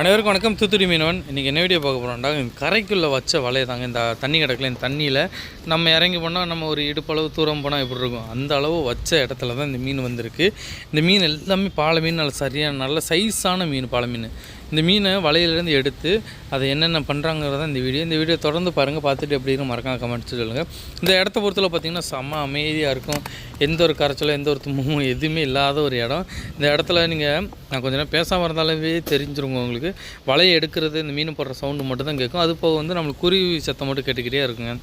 அனைவருக்கும் வணக்கம். தூத்துக்குடி மீனவன். இன்றைக்கி என்ன வீடியோ பார்க்க போகிறோம்டா கரைக்குள்ளே வச்ச வலையை தாங்க இந்த தண்ணி கிடக்கல இந்த தண்ணியில் நம்ம இறங்கி போனால் நம்ம ஒரு இடுப்பளவு தூரம் போனால் எப்படி இருக்கும்? அந்த அளவு வச்ச இடத்துல தான் இந்த மீன் வந்திருக்கு. இந்த மீன் எல்லாமே பாலை மீன் நல்ல சரியான நல்ல சைஸான மீன் பாலை மீன். இந்த மீனை வலையிலேருந்து எடுத்து அதை என்னென்ன பண்ணுறாங்கிறத இந்த வீடியோ. இந்த வீடியோ தொடர்ந்து பாருங்கள் பார்த்துட்டு எப்படி இருக்கும் மறக்காம கமெண்ட்ஸ் சொல்லுங்கள் இந்த இடத்த பொறுத்தல பார்த்தீங்கன்னா செம்ம அமைதியாக இருக்கும். எந்த ஒரு கரைச்சலும் எந்த ஒரு தும்பமும் எதுவுமே இல்லாத ஒரு இடம். இந்த இடத்துல நீங்கள் நான் கொஞ்ச நேரம் பேசாமல் இருந்தாலே தெரிஞ்சிருங்க உங்களுக்கு. வலையை எடுக்கிறது இந்த மீன் போடுற சவுண்டு மட்டும் தான் கேட்கும். அது போக வந்து நம்மளுக்கு குருவி சத்தம் மட்டும் கேட்டுக்கிட்டே இருக்குங்க.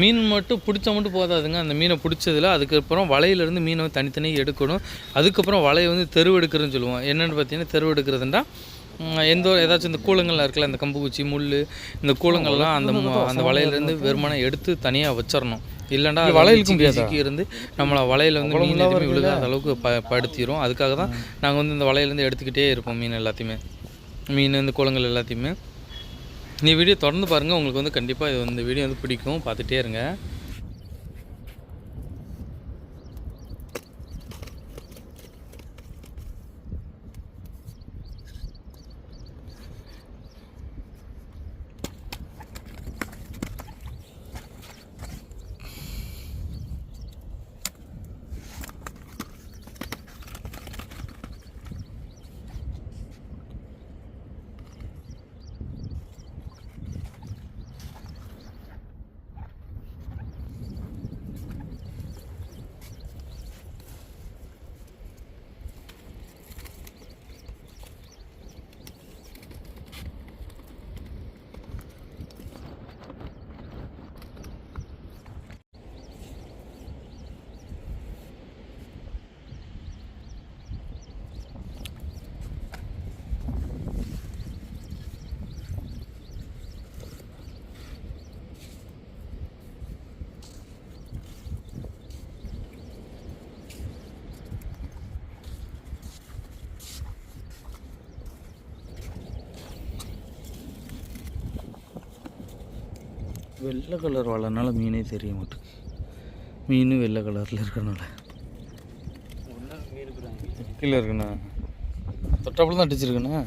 மீன் மட்டும் பிடிச்சா மட்டும் போதாதுங்க. அந்த மீனை பிடிச்சதில் அதுக்கப்புறம் வலையிலேருந்து மீனை வந்து தனித்தனியாக எடுக்கணும். அதுக்கப்புறம் வலையை வந்து தெருவெடுக்கிறதுன்னு சொல்லுவோம். என்னென்னு பார்த்தீங்கன்னா தெருவெடுக்கிறதுண்டா எந்த ஒரு ஏதாச்சும் இந்த கூலங்கள்லாம் இருக்குல்ல இந்த கம்புக்குச்சி முள் இந்த கூலங்கள்லாம் அந்த அந்த வலையிலேருந்து வெறுமனை எடுத்து தனியாக வச்சிடணும் இல்லைண்டா வலையிலுக்கு முடியாது இருந்து நம்மளை வலையில் வந்து மீன் எதுவுமே விழுகாத அளவுக்கு ப படுத்திடும் அதுக்காக தான் நாங்கள் வந்து இந்த வலையிலேருந்து எடுத்துக்கிட்டே இருப்போம் மீன் எல்லாத்தையுமே. மீன் இந்த கூலங்கள் எல்லாத்தையுமே. நீ வீடியோ தொடர்ந்து பாருங்கள் உங்களுக்கு வந்து கண்டிப்பாக இது இந்த வீடியோ வந்து பிடிக்கும். பார்த்துட்டே இருங்க. வெள்ளை கலர் வலைனால மீனே தெரிய மாட்டேங்குது. மீன் வெள்ளை கலரில் இருக்கறனால கீழே இருக்குண்ணா தொட்டாப்புல தான் அடிச்சிருக்குண்ணா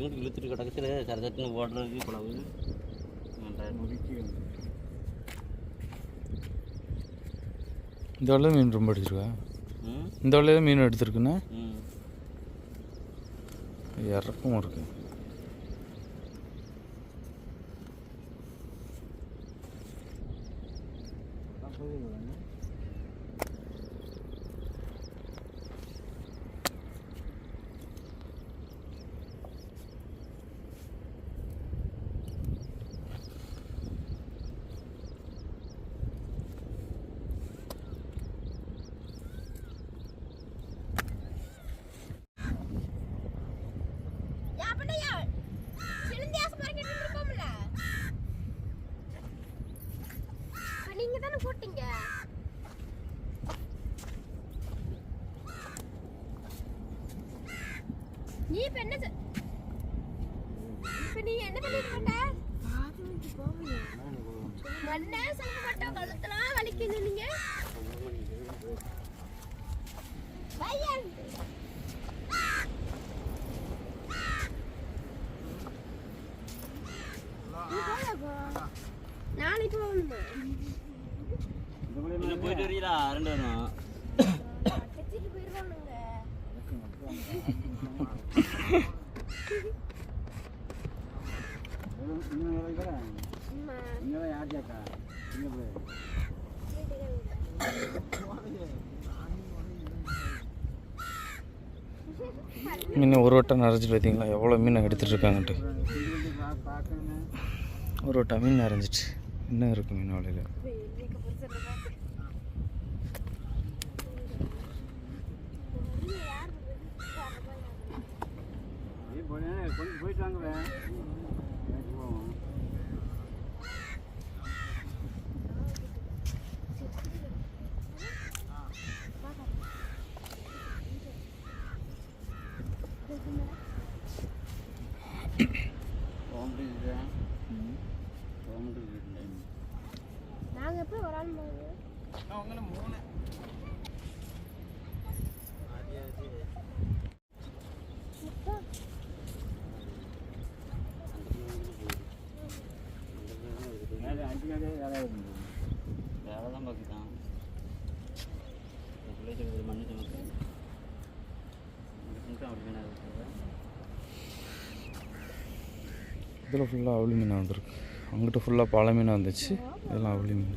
இங்கிட்டு இழுத்துட்டு கிடக்குச்சு சரசட்டுன்னு ஓடுறதுக்கு குழவு இந்த வலையில் மீன் ரொம்ப அடிச்சிருக்கா ம் இந்த வலையில் மீன் எடுத்திருக்குன்னா ம் இறக்கமும் இருக்கு நீ இப்ப என்ன செ- இப்ப நீ என்ன பண்ணிட்டு இருக்க மண்ணே சொல்ல மாட்டோம். கழுத்தெல்லாம் வலிக்குது நீங்க. பையன். நாளைக்கு போகணுமா? போயிட்டு வரீங்களா? ரெண்டு வரும் மீன் ஒரு வட்டம் நிறைஞ்சிட்டு பார்த்தீங்களா? எவ்வளோ மீன் எடுத்துகிட்டு இருக்காங்கன்ட்டு ஒரு வட்டம் மீன் நிறைஞ்சிட்டு இன்னும் இருக்குது மீன் வலையில்? கொஞ்சம் போயிட்டு வாங்க நாங்க எப்போ ஒரு ஆள் போகுது வேலை தான் பார்க்குதான். பிள்ளைக்கு மண்ணு சுமக்கு அப்படி வேணா இதில் ஃபுல்லாக அவுளி மீன் வந்திருக்கு. அங்கிட்ட ஃபுல்லாக பழ மீன் வந்துச்சு. இதெல்லாம் அவுளி மீன்.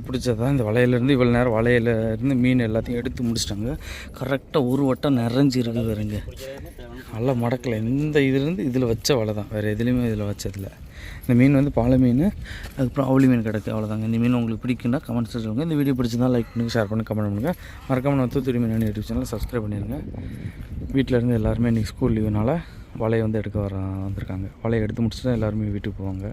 பிடிச்சதான் இந்த வலையிலேருந்து இவ்வளோ நேரம் வலையிலேருந்து மீன் எல்லாத்தையும் எடுத்து முடிச்சிட்டாங்க. கரெக்டாக ஒரு வட்டம் நிறைஞ்சி இருக்குது பாருங்க. நல்லா மடக்கலை. இந்த இதுலேருந்து இதில் வச்ச வலை தான். வேறு எதுலேயுமே இதில் வச்சதில்ல. இந்த மீன் வந்து பாலை மீன் அதுக்கப்புறம் அவளி மீன் கிடக்கு. அவ்வளோதாங்க இந்த மீன் உங்களுக்கு பிடிக்குன்னா கமெண்ட்ஸ் சொல்லுங்கள் இந்த வீடியோ பிடிச்சிருந்தா லைக் பண்ணுங்கள் ஷேர் பண்ணி கமெண்ட் பண்ணுங்கள் மறக்காமல் நான் தூத்துக்குடி மீன் யூடியூப் சேனல் சப்ஸ்கிரைப் பண்ணிடுங்க வீட்டில் இருந்து எல்லாருமே இன்றைக்கி ஸ்கூல் லீவுனால வலையை வந்து எடுக்க வர வந்திருக்காங்க. வலையை எடுத்து முடிச்சுட்டு தான் எல்லாருமே வீட்டுக்கு போவாங்க.